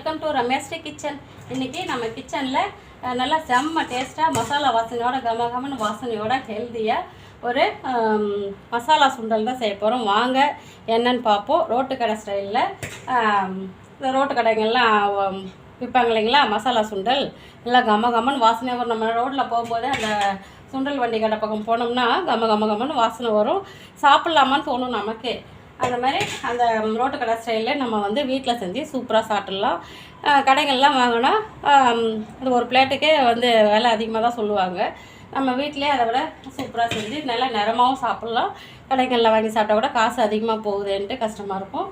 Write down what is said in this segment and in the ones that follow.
Welcome to ரமேஷ்டி kitchen இன்றைக்கி நம்ம கிச்சனில் நல்லா செம்ம டேஸ்ட்டாக மசாலா வாசனையோட கம கமன்னு வாசனையோட ஹெல்த்தியாக ஒரு மசாலா சுண்டல் தான் செய்ய போகிறோம் வாங்க என்னன்னு பார்ப்போம். ரோட்டு கடை ஸ்டைலில் இந்த ரோட்டு கடைங்கள்லாம் விற்பாங்க இல்லைங்களா? மசாலா சுண்டல். நல்லா கம கமன்னு வாசனை வரும். நம்ம ரோட்டில் போகும்போது அந்த சுண்டல் வண்டி கடை பக்கம் போனோம்னா கம கம கமன்னு வாசனை வரும். சாப்பிட்லாமான்னு தோணும் நமக்கு. அந்த மாதிரி அந்த ரோட்டு கடை ஸ்டைலில் நம்ம வந்து வீட்டில் செஞ்சு சூப்பராக சாப்பிட்லாம். கடைகள்லாம் வாங்கினா அது ஒரு பிளேட்டுக்கே வந்து விலை அதிகமாக தான் சொல்லுவாங்க. நம்ம வீட்டிலே அதை விட சூப்பராக செஞ்சு நல்லா நிறமாகவும் சாப்பிட்லாம். கடைகளில் வாங்கி சாப்பிட்டா கூட காசு அதிகமாக போகுதுன்ட்டு கஷ்டமாக இருக்கும்.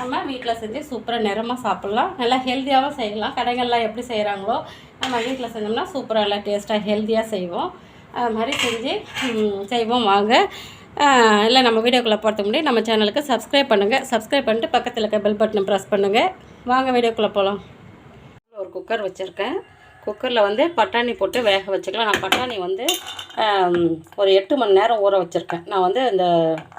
நம்ம வீட்டில் செஞ்சு சூப்பராக நிறமாக சாப்பிட்லாம். நல்லா ஹெல்த்தியாகவும் செய்யலாம். கடைகள்லாம் எப்படி செய்கிறாங்களோ நம்ம வீட்டில் செஞ்சோம்னா சூப்பராக நல்லா டேஸ்ட்டாக ஹெல்த்தியாக செய்வோம். அது மாதிரி செஞ்சு செய்வோம் வாங்க. இல்லை நம்ம வீடியோக்குள்ளே போகிறதுக்கு முன்னாடி நம்ம சேனலுக்கு சப்ஸ்கிரைப் பண்ணுங்கள் சப்ஸ்கிரைப் பண்ணிட்டு பக்கத்தில் இருக்க பெல் பட்டனை ப்ரெஸ் பண்ணுங்கள் வாங்க வீடியோக்குள்ளே போகலாம் ஒரு குக்கர் வச்சுருக்கேன். குக்கரில் வந்து பட்டாணி போட்டு வேக வச்சுக்கலாம். நான் பட்டாணி வந்து ஒரு எட்டு மணி நேரம் ஊற வச்சுருக்கேன். நான் வந்து இந்த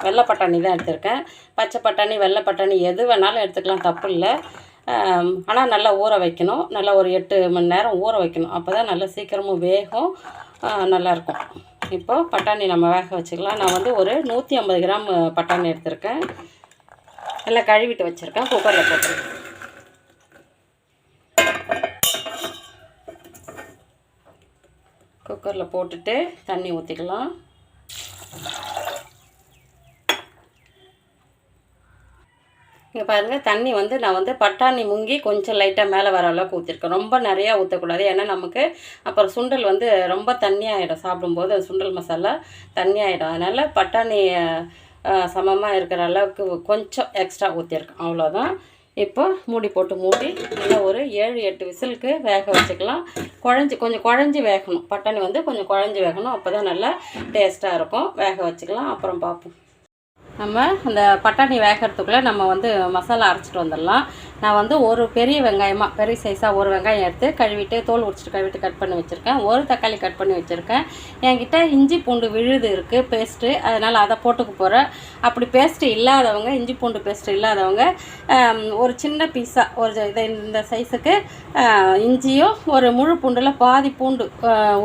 வெள்ளை பட்டாணி தான் எடுத்திருக்கேன். பச்சை பட்டாணி வெள்ளை பட்டாணி எது வேணாலும் எடுத்துக்கலாம். தப்பு இல்லை. ஆனால் நல்லா ஊற வைக்கணும். நல்லா ஒரு எட்டு மணி நேரம் ஊற வைக்கணும். அப்போ தான் நல்லா சீக்கிரமும் வேகும். நல்லாயிருக்கும் இப்போ பட்டாணி நம்ம வேக வச்சுக்கலாம். நான் வந்து ஒரு நூற்றி ஐம்பது கிராம் பட்டாணி எடுத்திருக்கேன். நல்லா கழுவிட்டு வச்சுருக்கேன். குக்கரில் போட்டுருக்கேன் குக்கரில் போட்டுட்டு தண்ணி ஊற்றிக்கலாம் இங்கே பாருங்கள் தண்ணி வந்து நான் வந்து பட்டாணி முங்கி கொஞ்சம் லைட்டாக மேலே வர அளவுக்கு ஊற்றிருக்கேன் ரொம்ப நிறையா ஊற்றக்கூடாது ஏன்னா நமக்கு அப்புறம் சுண்டல் வந்து ரொம்ப தண்ணியாகிடும் சாப்பிடும்போது அது சுண்டல் மசாலா தண்ணியாகிடும் அதனால் பட்டாணி சமமாக இருக்கிற அளவுக்கு கொஞ்சம் எக்ஸ்ட்ரா ஊற்றிருக்கேன் அவ்வளோதான் இப்போ மூடி போட்டு மூடி நல்லா ஒரு ஏழு எட்டு விசிலுக்கு வேக வச்சுக்கலாம். குழஞ்சி கொஞ்சம் குழஞ்சி வேகணும். பட்டாணி வந்து கொஞ்சம் குழஞ்சி வேகணும். அப்போ தான் நல்லா டேஸ்ட்டாக இருக்கும். வேக வச்சுக்கலாம். அப்புறம் பார்ப்போம். நம்ம அந்த பட்டாணி வேகிறதுக்குள்ளே நம்ம வந்து மசாலா அரைச்சிட்டு வந்துடலாம். நான் வந்து ஒரு பெரிய வெங்காயமாக பெரிய சைஸாக ஒரு வெங்காயம் எடுத்து கழுவிட்டு தோல் உரிச்சிட்டு கழுவிட்டு கட் பண்ணி வச்சுருக்கேன். ஒரு தக்காளி கட் பண்ணி வச்சுருக்கேன். என்கிட்ட இஞ்சி பூண்டு விழுது இருக்குது பேஸ்ட்டு அதனால் அதை போட்டுக்க போகிறேன் அப்படி பேஸ்ட்டு இல்லாதவங்க இஞ்சி பூண்டு பேஸ்ட்டு இல்லாதவங்க ஒரு சின்ன பீஸாக ஒரு இதை இந்த சைஸுக்கு இஞ்சியும் ஒரு முழு பூண்டில் பாதி பூண்டு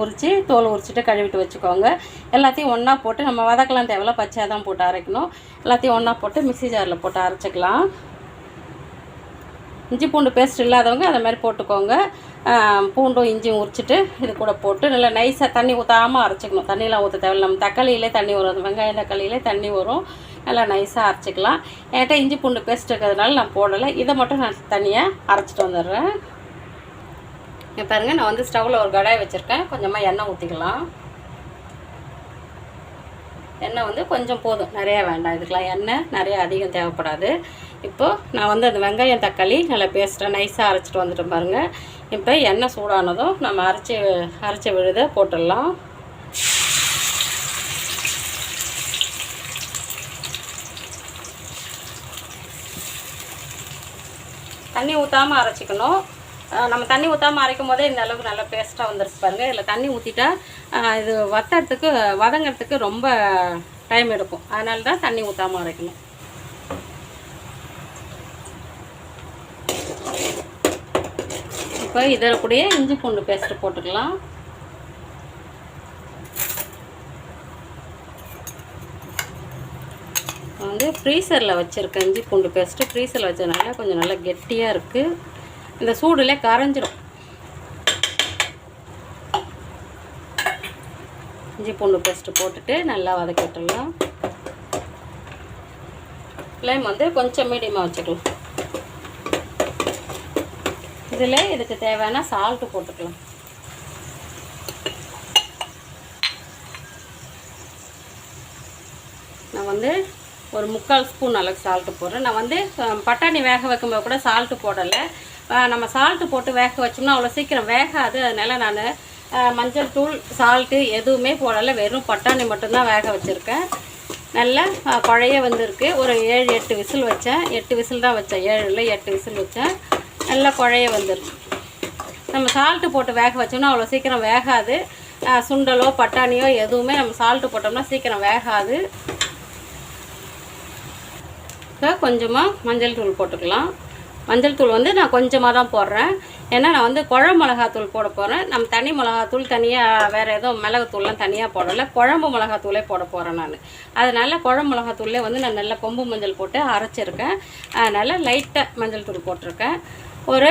உரித்து தோல் உரிச்சிட்டு கழுவிட்டு வச்சுக்கோங்க. எல்லாத்தையும் ஒன்றா போட்டு நம்ம வதக்கலாம் தேவையில்ல பச்சையாக தான் போட்டு அரைக்கணும். எல்லாத்தையும் ஒன்றா போட்டு மிக்சி ஜாரில் போட்டு அரைச்சிக்கலாம். இஞ்சி பூண்டு பேஸ்ட் இல்லாதவங்க அதை மாதிரி போட்டுக்கோங்க. பூண்டும் இஞ்சியும் உரிச்சிட்டு இது கூட போட்டு நல்லா நைஸாக தண்ணி ஊற்றாமல் அரைச்சிக்கணும். தண்ணியெலாம் ஊற்ற தேவையில்ல. நம்ம தக்காளியிலே தண்ணி வரும். வெங்காயம் தக்காளியிலே தண்ணி வரும். நல்லா நைஸாக அரைச்சிக்கலாம். என்கிட்ட இஞ்சி பூண்டு பேஸ்ட் இருக்கிறதுனால நான் போடலை. இதை மட்டும் நான் தனியாக அரைச்சிட்டு வந்துடுறேன். பாருங்கள் நான் வந்து ஸ்டவ்வில் ஒரு கடாய் வச்சுருக்கேன். கொஞ்சமாக எண்ணெய் ஊற்றிக்கலாம் எண்ணெய் வந்து கொஞ்சம் போதும். நிறையா வேண்டாம். இதுக்கெலாம் எண்ணெய் நிறைய அதிகம் தேவைப்படாது. இப்போது நான் வந்து அந்த வெங்காயம் தக்காளி நல்லா பேஸ்ட்டாக நைஸாக அரைச்சிட்டு வந்துட்டேன் பாருங்கள் இப்போ எண்ணெய் சூடானதும் நம்ம அரைச்சி அரைச்ச விழுதை போட்டுடலாம். தண்ணி ஊற்றாமல் அரைச்சிக்கணும். நம்ம தண்ணி ஊற்றாமல் அரைக்கும் போதே இந்த அளவுக்கு நல்லா பேஸ்ட்டாக வந்துருச்சு பாருங்கள் இதில் தண்ணி ஊற்றிட்டா இது வத்தறதுக்கு வதங்கிறதுக்கு ரொம்ப டைம் எடுக்கும். அதனால தான் தண்ணி ஊற்றாமல் அரைக்கணும். இப்போ இதில் கூடயே இஞ்சி பூண்டு பேஸ்ட்டு போட்டுக்கலாம். வந்து ஃப்ரீசரில் வச்சுருக்கேன் இஞ்சி பூண்டு பேஸ்ட்டு ஃப்ரீசரில் வச்சதுனால கொஞ்சம் நல்லா கெட்டியாக இருக்குது இந்த சூடுலேயே கரைஞ்சிரும். இஞ்சி பூண்டு பேஸ்ட்டு போட்டுட்டு நல்லா வதக்கி விட்டுடலாம் ஃப்ளேம் வந்து கொஞ்சம் மீடியமாக வச்சுக்கலாம். இதில் இதுக்கு தேவையான சால்ட்டு போட்டுக்கலாம். நான் வந்து ஒரு முக்கால் ஸ்பூன் அளவுக்கு சால்ட்டு போடுறேன். நான் வந்து பட்டாணி வேக வைக்கும்போது கூட சால்ட்டு போடலை. நம்ம சால்ட்டு போட்டு வேக வச்சோம்னா அவ்வளோ சீக்கிரம் வேகாது. அதனால நான் மஞ்சள் தூள் சால்ட்டு எதுவுமே போடலை. வெறும் பட்டாணி மட்டும்தான் வேக வச்சுருக்கேன். நல்லா குழைய வந்திருக்கு. ஒரு ஏழு எட்டு விசில் வச்சேன். எட்டு விசில் தான் வச்சேன். ஏழில் எட்டு விசில் வச்சேன். நல்லா குழைய வந்துருக்கு. நம்ம சால்ட்டு போட்டு வேக வச்சோம்னா அவ்வளோ சீக்கிரம் வேகாது. சுண்டலோ பட்டாணியோ எதுவுமே நம்ம சால்ட்டு போட்டோம்னா சீக்கிரம் வேகாது. கொஞ்சமாக மஞ்சள் தூள் போட்டுக்கலாம். மஞ்சள் தூள் வந்து நான் கொஞ்சமாக தான் போடுறேன். ஏன்னா நான் வந்து குழம்பு மிளகாத்தூள் போட போகிறேன் நம்ம தனி மிளகாத்தூள் தனியாக வேறு எதுவும் மிளகுத்தூள்லாம் தனியாக போடலை. குழம்பு மிளகாத்தூளே போட போகிறேன் நான். அதனால் குழம்பு மிளகாத்தூளே வந்து நான் நல்லா கொம்பு மஞ்சள் போட்டு அரைச்சிருக்கேன். அதனால் லைட்டாக மஞ்சள் தூள் போட்டிருக்கேன். ஒரு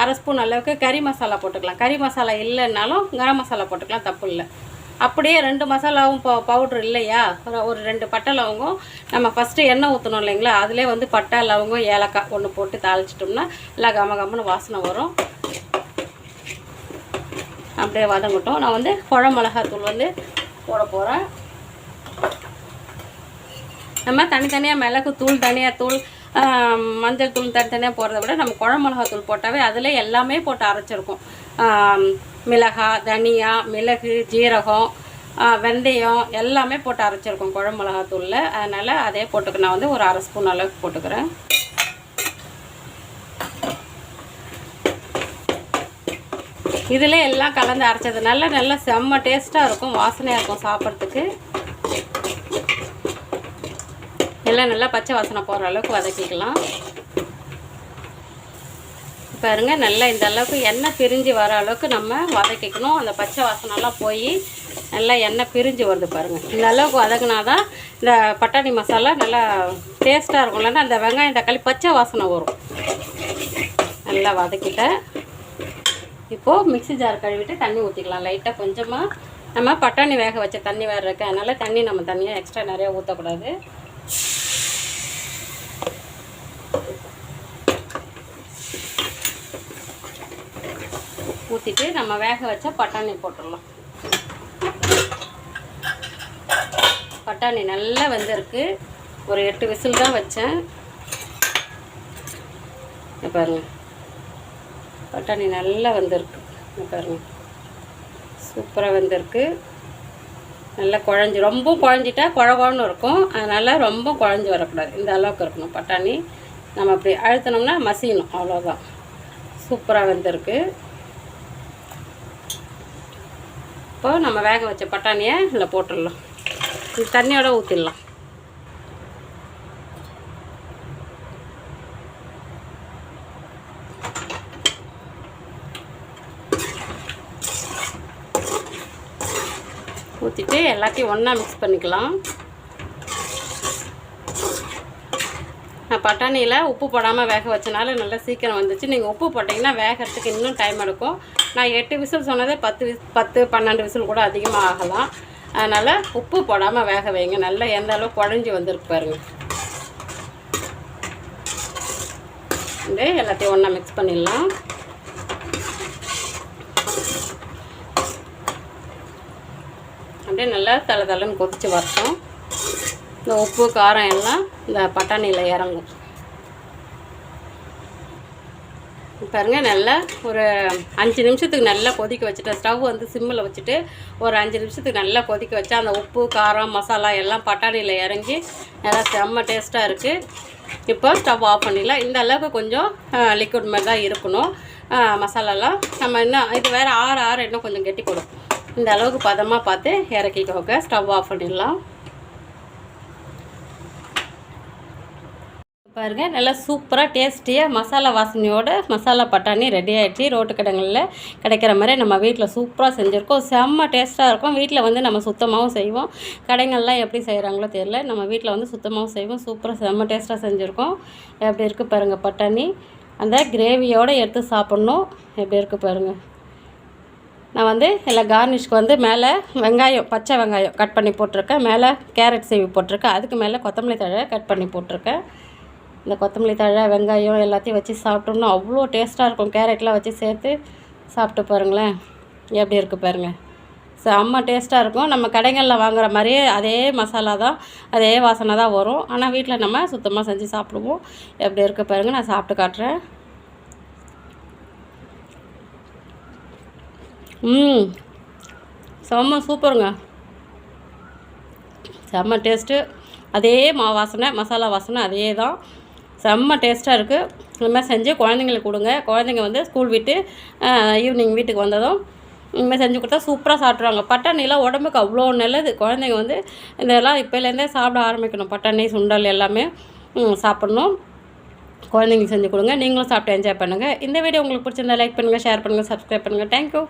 அரை ஸ்பூன் அளவுக்கு கறி மசாலா போட்டுக்கலாம். கறி மசாலா இல்லைன்னாலும் கரம் மசாலா போட்டுக்கலாம். தப்பு இல்லை. அப்படியே ரெண்டு மசாலாவும் ப பவுட்ரு இல்லையா? ஒரு ரெண்டு பட்டை லவங்கம். நம்ம ஃபஸ்ட்டு எண்ணெய் ஊற்றணும் இல்லைங்களா? அதிலே வந்து பட்டை லவங்கம் ஏலக்காய் ஒன்று போட்டு தாளிச்சிட்டோம்னா எல்லாம் கம கமன்னு வாசனை வரும். அப்படியே வதங்கட்டும். நான் வந்து குழம்பு மிளகாத்தூள் வந்து போட போகிறேன் நம்ம தனித்தனியாக மிளகு தூள் தனியாக தூள் மஞ்சள் தூள் தனித்தனியாக போடுறத விட நம்ம குழம்பு மிளகாத்தூள் போட்டாவே அதில் எல்லாமே போட்டு அரைச்சிருக்கோம். மிளகாய் தனியா மிளகு ஜீரகம் வெந்தயம் எல்லாமே போட்டு அரைச்சிருக்கோம் குழம்பு மிளகாத்தூளில். அதனால் அதே போட்டுக்க நான் வந்து ஒரு அரை ஸ்பூன் அளவுக்கு போட்டுக்கிறேன். இதில் எல்லாம் கலந்து அரைச்சதுனால நல்லா செம்ம டேஸ்ட்டாக இருக்கும் வாசனையாக இருக்கும் சாப்பிட்றதுக்கு. எல்லாம் நல்லா பச்சை வாசனை போகிற அளவுக்கு வதக்கிக்கலாம். பாருங்கள் நல்லா இந்த அளவுக்கு எண்ணெய் பிரிஞ்சு வர அளவுக்கு நம்ம வதக்கிக்கணும். அந்த பச்சை வாசனெல்லாம் போய் நல்லா எண்ணெய் பிரிஞ்சு வருது பாருங்கள் இந்த அளவுக்கு வதக்குனாதான் இந்த பட்டாணி மசாலா நல்லா டேஸ்ட்டாக இருக்கும். இல்லைன்னா அந்த வெங்காயம் தக்காளி பச்சை வாசனை வரும். நல்லா வதக்கிட்டேன் இப்போது மிக்சி ஜார் கழுவிட்டு தண்ணி ஊற்றிக்கலாம் லைட்டாக கொஞ்சமாக நம்ம பட்டாணி வேக வச்ச தண்ணி வேறு இருக்குது அதனால் தண்ணி நம்ம தண்ணியாக எக்ஸ்ட்ரா நிறையா ஊற்றக்கூடாது ஊற்றிட்டு நம்ம வேக வச்ச பட்டாணி போட்டுடலாம். பட்டாணி நல்லா வெந்திருக்கு. ஒரு எட்டு விசில் தான் வச்சேன். பாருங்க. பட்டாணி நல்லா வந்திருக்கு. பாருங்க. சூப்பராக வந்திருக்கு. நல்லா குழஞ்சி ரொம்ப குழஞ்சிட்டா குழகுழன்னு இருக்கும். அதனால் ரொம்ப குழஞ்சி வரக்கூடாது. இந்த அளவுக்கு இருக்கணும் பட்டாணி. நம்ம அப்படி அழுத்தினோம்னா மசியணும். அவ்வளோதான் சூப்பராக வந்திருக்கு. இப்போ நம்ம வேக வச்ச பட்டாணியை இதில் போட்டுடலாம். இது தண்ணியோட ஊற்றிடலாம் ஊற்றிட்டு எல்லாத்தையும் ஒன்றா மிக்ஸ் பண்ணிக்கலாம். நான் பட்டாணியில் உப்பு போடாமல் வேக வச்சனால நல்லா சீக்கிரம் வந்துச்சு. நீங்கள் உப்பு போட்டிங்கன்னா வேகிறதுக்கு இன்னும் டைம் எடுக்கும். நான் எட்டு விசில் சொன்னதே பத்து விஸ் பத்து பன்னெண்டு விசில் கூட அதிகமாக ஆகலாம் அதனால் உப்பு போடாமல் வேக வைங்க. நல்லா எந்த அளவுக்கு குழஞ்சி வந்திருக்கு பாருங்கள் அப்படியே எல்லாத்தையும் ஒன்றா மிக்ஸ் பண்ணிடலாம். அப்படியே நல்லா தலை தலைன்னு கொதித்து வரட்டும். இந்த உப்பு காரம் எல்லாம் இந்த பட்டாணியில் இறங்கும். பாருங்க நல்லா ஒரு அஞ்சு நிமிஷத்துக்கு நல்லா கொதிக்க வச்சுட்டேன் ஸ்டவ் வந்து சிம்மில் வச்சுட்டு ஒரு அஞ்சு நிமிஷத்துக்கு நல்லா கொதிக்க வச்சா அந்த உப்பு காரம் மசாலா எல்லாம் பட்டாணியில் இறங்கி நல்லா செம்ம டேஸ்ட்டாக இருக்குது இப்போ ஸ்டவ் ஆஃப் பண்ணிடலாம். இந்த அளவுக்கு கொஞ்சம் லிக்விட் மாதிரி தான் இருக்கணும். மசாலாலாம். நம்ம இன்னும் இது வேறு ஆறு ஆறு இன்னும் கொஞ்சம் கெட்டி கொடுக்கும். இந்த அளவுக்கு பதமாக பார்த்து இறக்கிக்கோங்க. ஸ்டவ் ஆஃப் பண்ணிடலாம். பாருங்கள் நல்லா சூப்பராக டேஸ்டியாக மசாலா வாசனையோட மசாலா பட்டாணி ரெடி ஆகிடுச்சு ரோட்டு கடைகளில் கிடைக்கிற மாதிரி நம்ம வீட்டில் சூப்பராக செஞ்சுருக்கோம். செம்ம டேஸ்ட்டாக இருக்கும். வீட்டில் வந்து நம்ம சுத்தமாகவும் செய்வோம். கடைகள்லாம் எப்படி செய்கிறாங்களோ தெரியல. நம்ம வீட்டில் வந்து சுத்தமாகவும் செய்வோம். சூப்பராக செம்ம டேஸ்ட்டாக செஞ்சுருக்கோம். எப்படி இருக்குது பாருங்கள் பட்டாணி. அந்த கிரேவியோடு எடுத்து சாப்பிட்ணும். எப்படி இருக்குது பாருங்கள் நான் வந்து எல்லா கார்னிஷ்க்கு வந்து மேலே வெங்காயம் பச்சை வெங்காயம் கட் பண்ணி போட்டிருக்கேன். மேலே கேரட் சீவி போட்டிருக்கேன். அதுக்கு மேலே கொத்தமல்லி தழை கட் பண்ணி போட்டிருக்கேன். இந்த கொத்தமல்லி தழை வெங்காயம் எல்லாத்தையும் வச்சு சாப்பிட்டோம்னா அவ்வளோ டேஸ்ட்டாக இருக்கும். கேரட்லாம் வச்சு சேர்த்து சாப்பிட்டு பாருங்களேன். எப்படி இருக்குது பாருங்கள் செம்ம டேஸ்ட்டாக இருக்கும். நம்ம கடைகளில் வாங்குற மாதிரியே அதே மசாலா தான் அதே வாசனை தான் வரும். ஆனால் வீட்டில் நம்ம சுத்தமாக செஞ்சு சாப்பிடுவோம். எப்படி இருக்குது பாருங்கள் நான் சாப்பிட்டு காட்டுறேன். ம் செம்ம சூப்பருங்க. செம்ம டேஸ்ட்டு. அதே மா வாசனை மசாலா வாசனை அதே தான். செம்ம டேஸ்ட்டாக இருக்குது இந்த மாதிரி செஞ்சு குழந்தைங்களுக்கு கொடுங்க. குழந்தைங்க வந்து ஸ்கூல் விட்டு ஈவினிங் வீட்டுக்கு வந்ததும் இனிமேல் செஞ்சு கொடுத்தா சூப்பராக சாப்பிட்ருவாங்க பட்டாணிலாம் உடம்புக்கு அவ்வளோ நல்லது. குழந்தைங்க வந்து இதெல்லாம் இப்போலேருந்தே சாப்பிட ஆரம்பிக்கணும். பட்டாணி சுண்டல் எல்லாமே சாப்பிட்ணும். குழந்தைங்களுக்கு செஞ்சு கொடுங்க. நீங்களும் சாப்பிட்டு என்ஜாய் பண்ணுங்கள் இந்த வீடியோ உங்களுக்கு பிடிச்சிருந்தா லைக் பண்ணுங்கள் ஷேர் பண்ணுங்கள் சப்ஸ்கிரைப் பண்ணுங்கள் தேங்க்யூ